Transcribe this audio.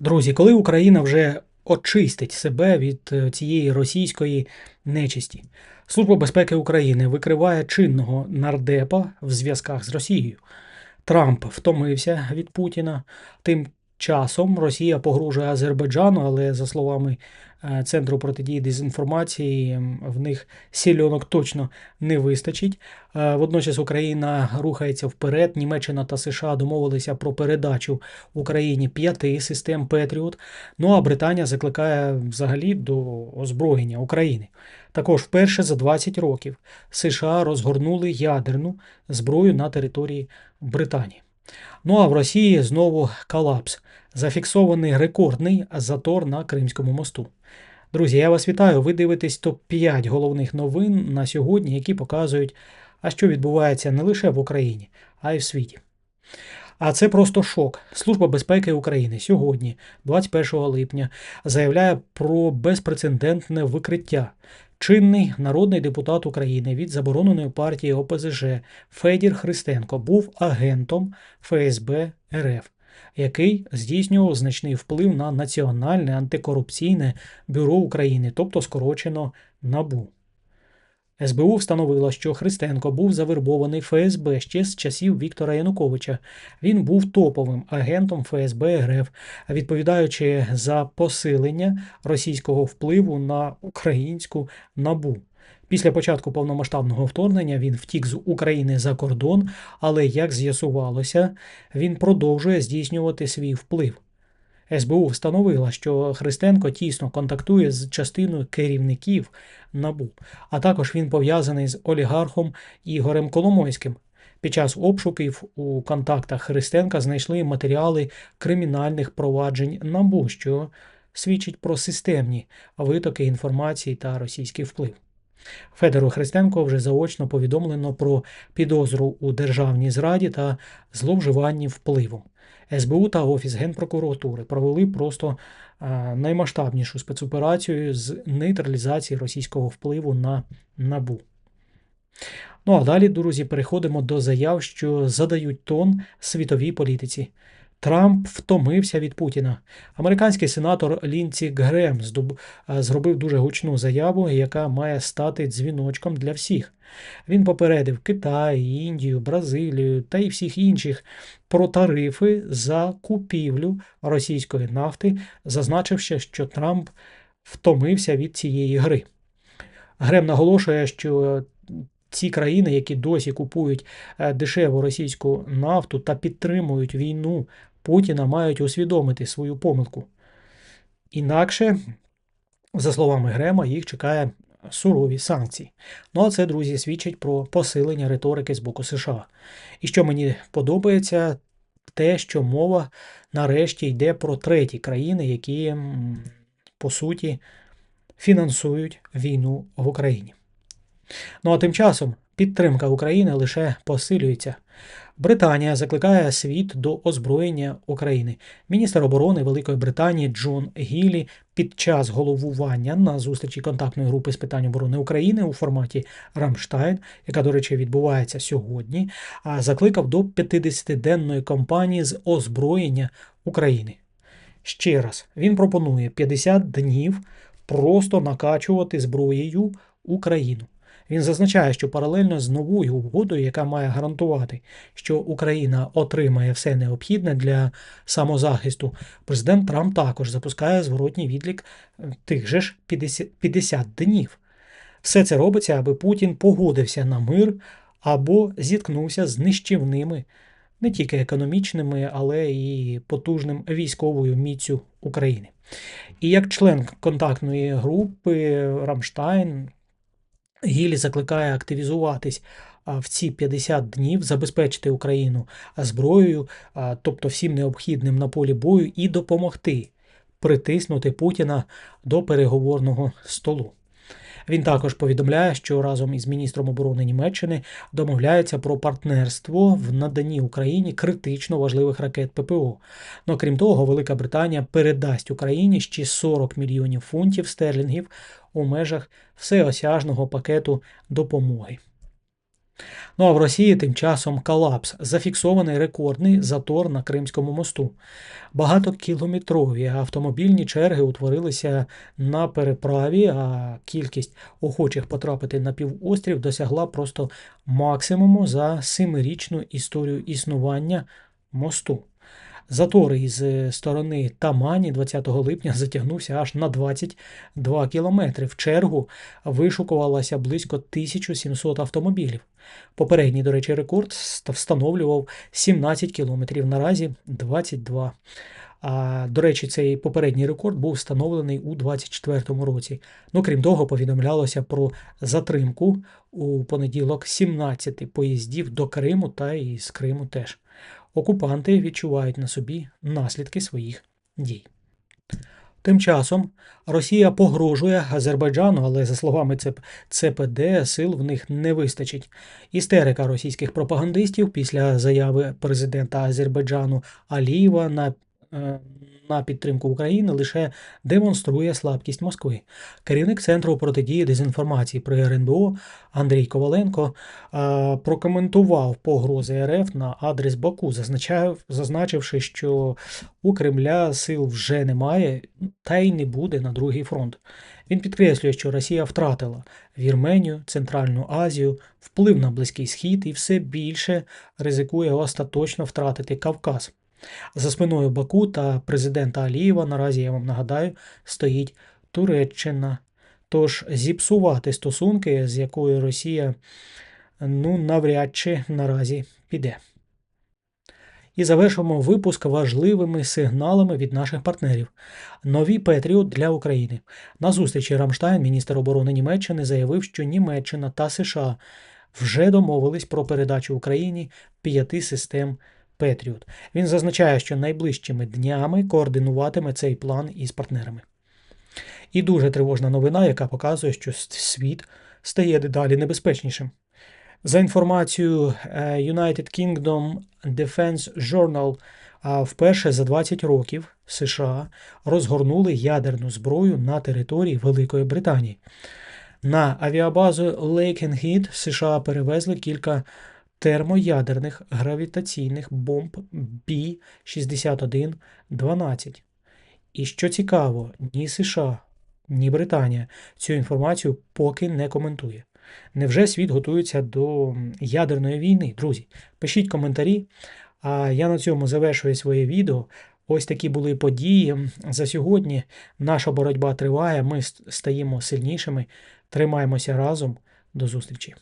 Друзі, коли Україна вже очистить себе від е, цієї російської нечисті, Служба безпеки України викриває чинного нардепа в зв'язках з Росією. Трамп втомився від Путіна. Тим часом Росія погрожує Азербайджану, але за словами е, Центру протидії дезінформації, в них сільонок точно не вистачить. Е, Водночас Україна рухається вперед. Німеччина та США домовилися про передачу Україні п'яти систем Петріот. Ну а Британія закликає взагалі до озброєння України. Також вперше за 20 років США розгорнули ядерну зброю на території Британії. Ну а в Росії знову колапс. Зафіксований рекордний затор на Кримському мосту. Друзі, я вас вітаю. Ви дивитесь топ-5 головних новин на сьогодні, які показують, а що відбувається не лише в Україні, а й в світі. А це просто шок. Служба безпеки України сьогодні, 21 липня, заявляє про безпрецедентне викриття. Чинний народний депутат України від забороненої партії ОПЗЖ Федір Христенко був агентом ФСБ РФ, який здійснював значний вплив на Національне антикорупційне бюро України, тобто скорочено НАБУ. СБУ встановило, що Христенко був завербований ФСБ ще з часів Віктора Януковича. Він був топовим агентом ФСБ РФ, відповідаючи за посилення російського впливу на українську набу. Після початку повномасштабного вторгнення він втік з України за кордон, але як з'ясувалося, він продовжує здійснювати свій вплив. СБУ встановила, що Христенко тісно контактує з частиною керівників НАБУ, а також він пов'язаний з олігархом Ігорем Коломойським. Під час обшуків у контактах Христенка знайшли матеріали кримінальних проваджень НАБУ, що свідчить про системні витоки інформації та російський вплив. Федору Христенко вже заочно повідомлено про підозру у державній зраді та зловживанні впливом. СБУ та Офіс Генпрокуратури провели просто е, наймасштабнішу спецоперацію з нейтралізації російського впливу на НАБУ. Ну а далі, друзі, переходимо до заяв, що задають тон світовій політиці. Трамп втомився від Путіна. Американський сенатор Лінці Грем е, зробив дуже гучну заяву, яка має стати дзвіночком для всіх. Він попередив Китай, Індію, Бразилію та й всіх інших про тарифи за купівлю російської нафти, зазначивши, що Трамп втомився від цієї гри. Грем наголошує, що ці країни, які досі купують е, дешеву російську нафту та підтримують війну Путіна, мають усвідомити свою помилку. Інакше, за словами Грема, їх чекає сурові санкції. Ну а це, друзі, свідчить про посилення риторики з боку США. І що мені подобається, те, що мова нарешті йде про треті країни, які, по суті, фінансують війну в Україні. Ну а тим часом підтримка України лише посилюється. Британія закликає світ до озброєння України. Міністр оборони Великої Британії Джон Гілі під час головування на зустрічі контактної групи з питань оборони України у форматі Рамштайн, яка, до речі, відбувається сьогодні, закликав до 50-денної кампанії з озброєння України. Ще раз, він пропонує 50 днів просто накачувати зброєю Україну. Він зазначає, що паралельно з новою угодою, яка має гарантувати, що Україна отримає все необхідне для самозахисту, президент Трамп також запускає зворотній відлік е, тих же ж 50 50 днів. Все це робиться, аби Путін погодився на мир або зіткнувся з нищівними, не тільки економічними, але і потужним військовою міцю України. І як член контактної групи Рамштайн, Гілі закликає активізуватись в ці 50 днів, забезпечити Україну зброєю, тобто всім необхідним на полі бою, і допомогти притиснути Путіна до переговорного столу. Він також повідомляє, що разом із міністром оборони Німеччини домовляється про партнерство в наданні Україні критично важливих ракет ППО. Ну крім того, Велика Британія передасть Україні ще 40 мільйонів фунтів стерлінгів у межах всеосяжного пакету допомоги. Ну а в Росії тим часом колапс. Зафіксований рекордний затор на Кримському мосту. Багатокілометрові автомобільні черги утворилися на переправі, а кількість охочих потрапити на півострів досягла просто максимуму за семирічну історію існування мосту. Затор із е, сторони Тамані 20 липня затягнувся аж на 22 кілометри. В чергу вишукувалося близько 1700 автомобілів. Попередній, до речі, рекорд встановлював 17 кілометрів, наразі 22. А, до речі, цей попередній рекорд був встановлений у 2024 році. Ну, крім того, повідомлялося про затримку у понеділок 17 поїздів до Криму та і з Криму теж. Окупанти відчувають на собі наслідки своїх дій. Тим часом Росія погрожує Азербайджану, але за словами ЦП- ЦПД сил в них не вистачить. Істерика російських пропагандистів після заяви президента Азербайджану Алієва на, е, на підтримку України лише демонструє слабкість Москви. Керівник центру протидії дезінформації при РНБО Андрій Коваленко прокоментував погрози РФ на адрес Баку, зазначав, зазначивши, що у Кремля сил вже немає та й не буде на другий фронт. Він підкреслює, що Росія втратила Вірменію, Центральну Азію, вплив на Близький Схід і все більше ризикує остаточно втратити Кавказ. За спиною Баку та президента Алієва наразі я вам нагадаю стоїть Туреччина. Тож зіпсувати стосунки, з якою Росія ну навряд чи наразі піде. І завершимо випуск важливими сигналами від наших партнерів. Нові Петріот для України. На зустрічі Рамштайн, міністр оборони Німеччини, заявив, що Німеччина та США вже домовились про передачу Україні п'яти систем Петріот. Він зазначає, що найближчими днями координуватиме цей план із партнерами. І дуже тривожна новина, яка показує, що світ стає дедалі небезпечнішим. За інформацією е, United Kingdom Defense Journal, а вперше за 20 років США розгорнули ядерну зброю на території Великої Британії. На авіабазу Лейкенхід США перевезли кілька термоядерних гравітаційних бомб B-6112. І що цікаво, ні США, ні Британія цю інформацію поки не коментує. Невже світ готується до ядерної війни? Друзі, пишіть коментарі. А я на цьому завершую своє відео. Ось такі були події. За сьогодні наша боротьба триває. Ми стаємо сильнішими. Тримаємося разом. До зустрічі!